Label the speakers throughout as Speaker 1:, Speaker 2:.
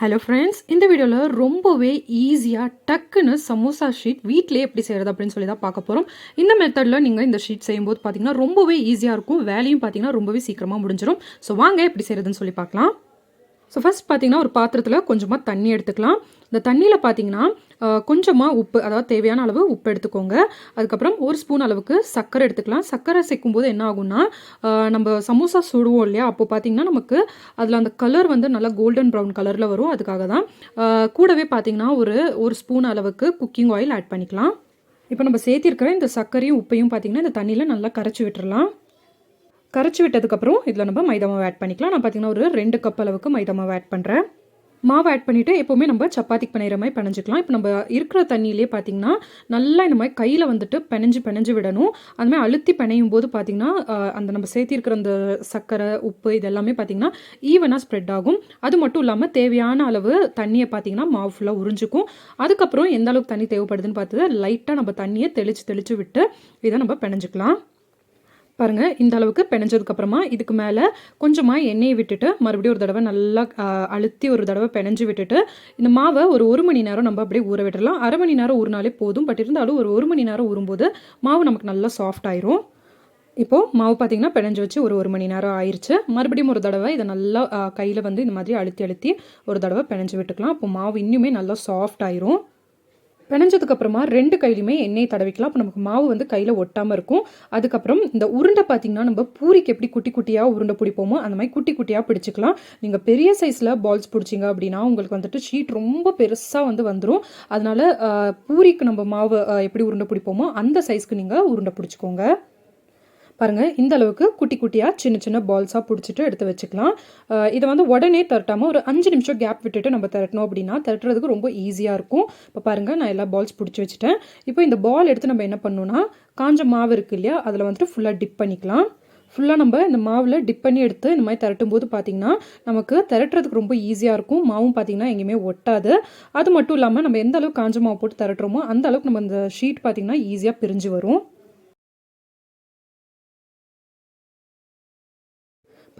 Speaker 1: Hello friends இந்த வீடியோவில் ரொம்பவே ஈஸியாக டக்குன்னு சமோசா ஷீட் வீட்டிலே எப்படி செய்கிறது அப்படின்னு சொல்லி தான் பார்க்க போகிறோம் இந்த மெத்தடில் நீங்கள் இந்த ஷீட் செய்யும்போது பார்த்தீங்கன்னா ரொம்பவே ஈஸியாக இருக்கும். வேலையும் பார்த்தீங்கன்னா ரொம்பவே சீக்கிரமாக முடிஞ்சிடும் ஸோ வாங்க எப்படி செய்கிறதுன்னு சொல்லி பார்க்கலாம். ஸோ ஃபஸ்ட் பார்த்தீங்கன்னா ஒரு பாத்திரத்தில் கொஞ்சமாக தண்ணி எடுத்துக்கலாம். இந்த தண்ணியில் பார்த்தீங்கன்னா கொஞ்சமாக உப்பு அதாவது தேவையான அளவு உப்பு எடுத்துக்கோங்க. அதுக்கப்புறம் ஒரு ஸ்பூன் அளவுக்கு சர்க்கரை எடுத்துக்கலாம். சர்க்கரை சேர்க்கும் போது என்ன ஆகும்னா நம்ம சமோசா சுடுவோம் இல்லையா? அப்போ பார்த்தீங்கன்னா நமக்கு அதில் அந்த கலர் வந்து நல்லா கோல்டன் ப்ரௌன் கலரில் வரும். அதுக்காக தான் கூடவே பார்த்தீங்கன்னா ஒரு ஒரு ஸ்பூன் அளவுக்கு குக்கிங் ஆயில் ஆட் பண்ணிக்கலாம். இப்போ நம்ம சேர்த்திருக்கிற இந்த சர்க்கரையும் உப்பையும் பார்த்தீங்கன்னா இந்த தண்ணியில் நல்லா கரைச்சி விட்டுறலாம். கரைச்சி விட்டதுக்கப்புறம் இதில் நம்ம மைதா மாவு ஆட் பண்ணிக்கலாம். நான் பார்த்தீங்கன்னா ஒரு ரெண்டு கப் அளவுக்கு மைதா மாவு ஆட் பண்ணுறேன் மாவு ஆட் பண்ணிவிட்டு எப்போவுமே நம்ம சப்பாத்திக்கு பிணையிற மாதிரி பிணைஞ்சிக்கலாம். இப்போ நம்ம இருக்கிற தண்ணியிலே பார்த்தீங்கன்னா நல்லா இந்த மாதிரி கையில் வந்துட்டு பிணைஞ்சு பிணைஞ்சு விடணும். அதுமாதிரி மாதிரி அழுத்தி பிணையும் போது பார்த்திங்கன்னா அந்த நம்ம சேர்த்திருக்கிற அந்த சர்க்கரை உப்பு இது எல்லாமே பார்த்தீங்கன்னா ஈவனாக ஸ்ப்ரெட் ஆகும். அது மட்டும் இல்லாமல் தேவையான அளவு தண்ணியை பார்த்தீங்கன்னா மாவு ஃபுல்லாக உறிஞ்சிக்கும். அதுக்கப்புறம் எந்த அளவுக்கு தண்ணி தேவைப்படுதுன்னு பார்த்து லைட்டாக நம்ம தண்ணியை தெளித்து தெளித்து விட்டு இதை நம்ம பிணைஞ்சிக்கலாம். பாருங்கள் இந்த அளவுக்கு பிணைஞ்சதுக்கப்புறமா இதுக்கு மேலே கொஞ்சமாக எண்ணெயை விட்டுட்டு மறுபடியும் ஒரு தடவை நல்லா அழுத்தி ஒரு தடவை பிணைஞ்சு விட்டுட்டு இந்த மாவை ஒரு ஒரு மணி நேரம் நம்ம அப்படியே ஊற விட்டுடலாம் அரை மணி நேரம் ஊறினாலே போதும். பட் இருந்தாலும் ஒரு ஒரு மணி நேரம் ஊறும்போது மாவு நமக்கு நல்லா சாஃப்ட் ஆயிரும். இப்போது மாவு பார்த்தீங்கன்னா பிணைஞ்சு வச்சு ஒரு ஒரு மணி நேரம் ஆயிடுச்சு மறுபடியும் ஒரு தடவை இதை நல்லா கையில் வந்து இந்த மாதிரி அழுத்தி அழுத்தி ஒரு தடவை பிணைஞ்சு விட்டுக்கலாம். அப்போ மாவு இன்னுமே நல்லா சாஃப்ட் ஆயிரும். பிணைஞ்சதுக்கு அப்புறமா ரெண்டு கையிலுமே எண்ணெய் தடவிக்கலாம். அப்போ நமக்கு மாவு வந்து கையில் ஒட்டாமல் இருக்கும். அதுக்கப்புறம் இந்த உருண்டை பார்த்தீங்கன்னா நம்ம பூரிக்கு எப்படி குட்டி குட்டியாக உருண்டை பிடிப்போமோ அந்த மாதிரி குட்டி குட்டியாக பிடிச்சிக்கலாம். நீங்கள் பெரிய சைஸில் பால்ஸ் பிடிச்சிங்க அப்படின்னா உங்களுக்கு வந்துட்டு ஷீட் ரொம்ப பெருசாக வந்து வந்துடும் அதனால பூரிக்கு நம்ம மாவு எப்படி உருண்டை பிடிப்போமோ அந்த சைஸ்க்கு நீங்கள் உருண்டை பிடிச்சிக்கோங்க. பாருங்கள் இந்த அளவுக்கு குட்டி குட்டியாக சின்ன சின்ன பால்ஸாக பிடிச்சிட்டு எடுத்து வச்சுக்கலாம். இதை வந்து உடனே திரட்டாமல் ஒரு அஞ்சு நிமிஷம் கேப் விட்டுட்டு நம்ம திரட்டணும் அப்படின்னா திரட்டுறதுக்கு ரொம்ப ஈஸியாக இருக்கும். இப்போ பாருங்கள் நான் எல்லா பால்ஸ் பிடிச்சி வச்சுட்டேன். இப்போ இந்த பால் எடுத்து நம்ம என்ன பண்ணணும்னா காஞ்ச மாவு இருக்குது இல்லையா அதில் வந்துட்டு ஃபுல்லாக டிப் பண்ணிக்கலாம். ஃபுல்லாக நம்ம இந்த மாவில் டிப் பண்ணி எடுத்து இந்த மாதிரி திரட்டும் போது பார்த்தீங்கன்னா நமக்கு திரட்டுறதுக்கு ரொம்ப ஈஸியாக இருக்கும். மாவும் பார்த்தீங்கன்னா எங்கேயுமே ஒட்டாது. அது மட்டும் இல்லாமல் நம்ம எந்த அளவுக்கு காஞ்ச மாவு போட்டு திரட்டுறோமோ அந்த அளவுக்கு நம்ம இந்த ஷீட் பார்த்திங்கன்னா ஈஸியாக பிரிஞ்சு வரும்.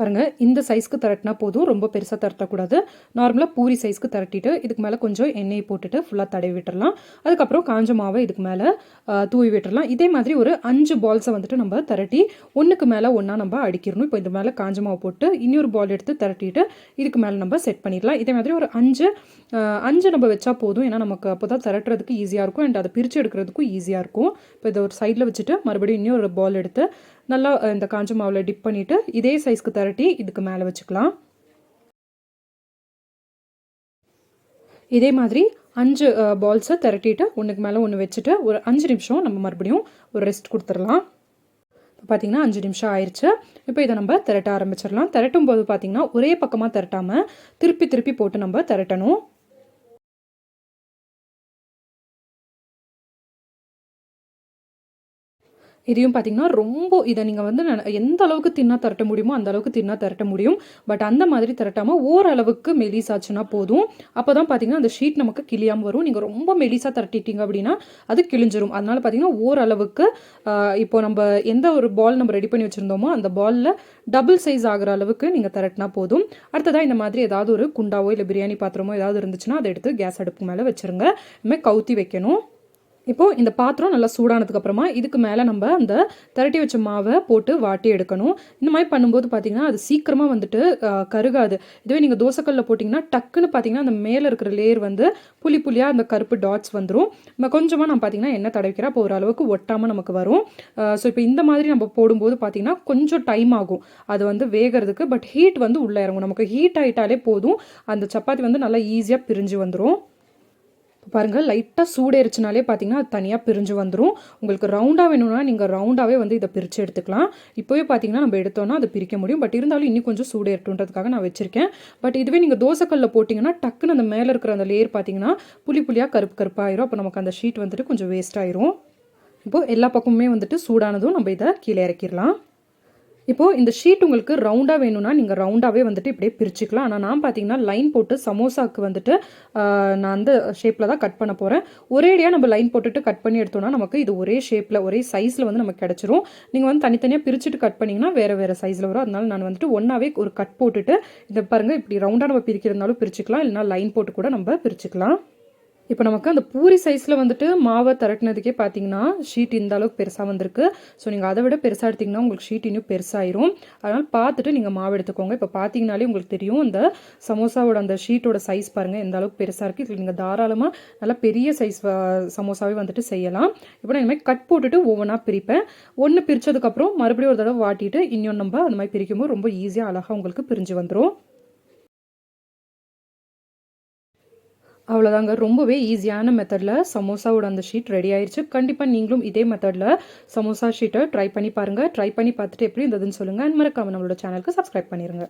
Speaker 1: பாருங்கள் இந்த சைஸ்க்கு திரட்டினா போதும் ரொம்ப பெருசாக திரட்டக்கூடாது நார்மலாக பூரி சைஸ்க்கு திரட்டிட்டு இதுக்கு மேலே கொஞ்சம் எண்ணெயை போட்டுட்டு ஃபுல்லாக தடவி விட்டுடலாம் அதுக்கப்புறம் காஞ்ச மாவை இதுக்கு மேலே தூவி விட்டுடலாம் இதே மாதிரி ஒரு அஞ்சு பால்ஸை வந்துட்டு நம்ம திரட்டி ஒன்றுக்கு மேலே ஒன்றா நம்ம அடிக்கிறணும் இப்போ இது மேலே காஞ்ச மாவு போட்டு இன்னொரு பால் எடுத்து திரட்டிட்டு இதுக்கு மேலே நம்ம செட் பண்ணிடலாம். இதே மாதிரி ஒரு அஞ்சு அஞ்சு நம்ம வச்சா போதும். ஏன்னா நமக்கு அப்போ தான் திரட்டுறதுக்கு ஈஸியாக இருக்கும். அண்ட் அதை பிரித்து எடுக்கிறதுக்கும் ஈஸியாக இருக்கும். இப்போ இதை ஒரு சைடில் வச்சுட்டு மறுபடியும் இன்னொரு பால் எடுத்து நல்லா இந்த காஞ்ச மாவில் டிப் பண்ணிவிட்டு இதே சைஸ்க்கு திரட்டி இதுக்கு மேலே வச்சுக்கலாம். இதே மாதிரி அஞ்சு பால்ஸை திரட்டிட்டு ஒன்றுக்கு மேலே ஒன்று வச்சுட்டு ஒரு அஞ்சு நிமிஷம் நம்ம மறுபடியும் ஒரு ரெஸ்ட் கொடுத்துடலாம். இப்போ பார்த்தீங்கன்னா அஞ்சு நிமிஷம் ஆயிடுச்சு இப்போ இதை நம்ம திரட்ட ஆரம்பிச்சிடலாம். திரட்டும் போது பார்த்தீங்கன்னா ஒரே பக்கமாக திரட்டாமல் திருப்பி திருப்பி போட்டு நம்ம திரட்டணும். இதையும் பார்த்தீங்கன்னா ரொம்ப இதை நீங்கள் வந்து எந்த அளவுக்கு தின்னா திரட்ட முடியுமோ அந்த அளவுக்கு தின்னா திரட்ட முடியும். பட் அந்த மாதிரி திரட்டாமல் ஓரளவுக்கு மெலிசாச்சுன்னா போதும். அப்போ தான் பார்த்தீங்கன்னா அந்த ஷீட் நமக்கு கிளியாமல் வரும். நீங்கள் ரொம்ப மெலிசாக திரட்டிட்டீங்க அப்படின்னா அது கிழிஞ்சிரும். அதனால் பார்த்தீங்கன்னா ஓரளவுக்கு இப்போ நம்ம எந்த ஒரு பால் நம்ம ரெடி பண்ணி வச்சுருந்தோமோ அந்த பாலில் டபுள் சைஸ் ஆகிற அளவுக்கு நீங்கள் திரட்டினா போதும். அடுத்ததாக இந்த மாதிரி ஏதாவது ஒரு குண்டாவோ இல்லை பிரியாணி பாத்திரமோ ஏதாவது இருந்துச்சுன்னா அதை எடுத்து கேஸ் அடுப்பு மேலே வச்சுருங்க. இனிமேல் கவுத்தி வைக்கணும். இப்போது இந்த பாத்திரம் நல்லா சூடானதுக்கப்புறமா இதுக்கு மேலே நம்ம அந்த திரட்டி வச்ச மாவை போட்டு வாட்டி எடுக்கணும். இந்த மாதிரி பண்ணும்போது பார்த்தீங்கன்னா அது சீக்கிரமாக வந்துட்டு கருகாது. இதுவே நீங்கள் தோசைக்கல்லில் போட்டிங்கன்னா டக்குன்னு பார்த்தீங்கன்னா அந்த மேலே இருக்கிற லேயர் வந்து புளி புளியாக அந்த கருப்பு டாட்ஸ் வந்துடும் நம்ம கொஞ்சமாக நான் பார்த்தீங்கன்னா எண்ணெய் தடவிக்கிறேன் அப்போ ஓரளவுக்கு ஒட்டாமல் நமக்கு வரும். ஸோ இப்போ இந்த மாதிரி நம்ம போடும்போது பார்த்தீங்கன்னா கொஞ்சம் டைம் ஆகும். அது வந்து வேகிறதுக்கு பட் ஹீட் வந்து உள்ளே இறங்கும். நமக்கு ஹீட் ஆகிட்டாலே போதும். அந்த சப்பாத்தி வந்து நல்லா ஈஸியாக பிரிஞ்சு வந்துடும் இப்போ பாருங்கள் லைட்டாக சூடேறிச்சினாலே பார்த்தீங்கன்னா அது தனியாக பிரிஞ்சு வந்துடும் உங்களுக்கு ரவுண்டாக வேணும்னா நீங்கள் ரவுண்டாகவே வந்து இதை பிரித்து எடுத்துக்கலாம். இப்போவே பார்த்தீங்கன்னா நம்ம எடுத்தோன்னா அதை பிரிக்க முடியும். பட் இருந்தாலும் இன்னும் கொஞ்சம் சூடேறட்டுன்றதுக்காக நான் வச்சுருக்கேன். பட் இதுவே நீங்கள் தோசைக்கல்லில் போட்டிங்கன்னா டக்குன்னு அந்த மேலே இருக்கிற அந்த லேயர் பார்த்தீங்கன்னா புளி புளியாக கருப்பு கருப்பாயிரும். அப்போ நமக்கு அந்த ஷீட் வந்துட்டு கொஞ்சம் வேஸ்ட் ஆயிரும். இப்போது எல்லா பக்கமுமே வந்துட்டு சூடானதும் நம்ம இதை கீழே இறக்கிடலாம். இப்போது இந்த ஷீட் உங்களுக்கு ரவுண்டாக வேணும்னா நீங்கள் ரவுண்டாகவே வந்துட்டு இப்படியே பிரிச்சுக்கலாம். ஆனால் நான் பார்த்தீங்கன்னா லைன் போட்டு சமோசாவுக்கு வந்துட்டு நான் அந்த ஷேப்பில் தான் கட் பண்ண போகிறேன் ஒரேடியாக நம்ம லைன் போட்டுட்டு கட் பண்ணி எடுத்தோம்னா நமக்கு இது ஒரே ஷேப்பில் ஒரே சைஸில் வந்து நமக்கு கிடச்சிரும். நீங்கள் வந்து தனித்தனியாக பிரிச்சுட்டு கட் பண்ணிங்கன்னா வேறு வேறு சைஸில் வரும். அதனால நான் வந்துட்டு ஒன்றாவே ஒரு கட் போட்டுட்டு இதை பாருங்கள் இப்படி ரவுண்டாக நம்ம பிரிக்கிறதுனாலும் பிரிச்சுக்கலாம். இல்லைனா லைன் போட்டு கூட நம்ம பிரிச்சுக்கலாம். இப்போ நமக்கு அந்த பூரி சைஸில் வந்துட்டு மாவை திரட்டினதுக்கே பார்த்தீங்கன்னா ஷீட் இந்த அளவுக்கு பெருசாக வந்திருக்கு. ஸோ நீங்கள் அதை விட பெருசாக எடுத்திங்கன்னா உங்களுக்கு ஷீட் இன்னும் பெருசாயிரும். அதனால் பார்த்துட்டு நீங்கள் மாவு எடுத்துக்கோங்க. இப்போ பார்த்தீங்கனாலே உங்களுக்கு தெரியும் அந்த சமோசாவோட அந்த ஷீட்டோட சைஸ் பாருங்கள் எந்த அளவுக்கு பெருசாக இருக்குது இதில் நீங்கள் தாராளமாக நல்லா பெரிய சைஸ் சமோசாவே வந்துட்டு செய்யலாம். இப்போ நான் இனிமேல் கட் போட்டுட்டு ஒவ்வொன்றா பிரிப்பேன். ஒன்று பிரித்ததுக்கப்புறம் மறுபடியும் ஒரு தடவை வாட்டிட்டு இன்னொன்று நம்ம அந்த மாதிரி பிரிக்கும்போது ரொம்ப ஈஸியாக அழகாக உங்களுக்கு பிரிஞ்சு வந்துடும் அவ்வளோதாங்க ரொம்பவே ஈஸியான மெத்தடில் சமோசாவோட அந்த ஷீட் ரெடி ஆயிடுச்சு கண்டிப்பாக நீங்களும் இதே மெத்தடில் சமோசா ஷீட்டை ட்ரை பண்ணி பாருங்கள் ட்ரை பண்ணி பார்த்துட்டு எப்படி இருந்ததுன்னு சொல்லுங்கள் அண்ட் மறக்காமல் நம்மளோட சேனலுக்கு சப்ஸ்கிரைப் பண்ணிடுங்க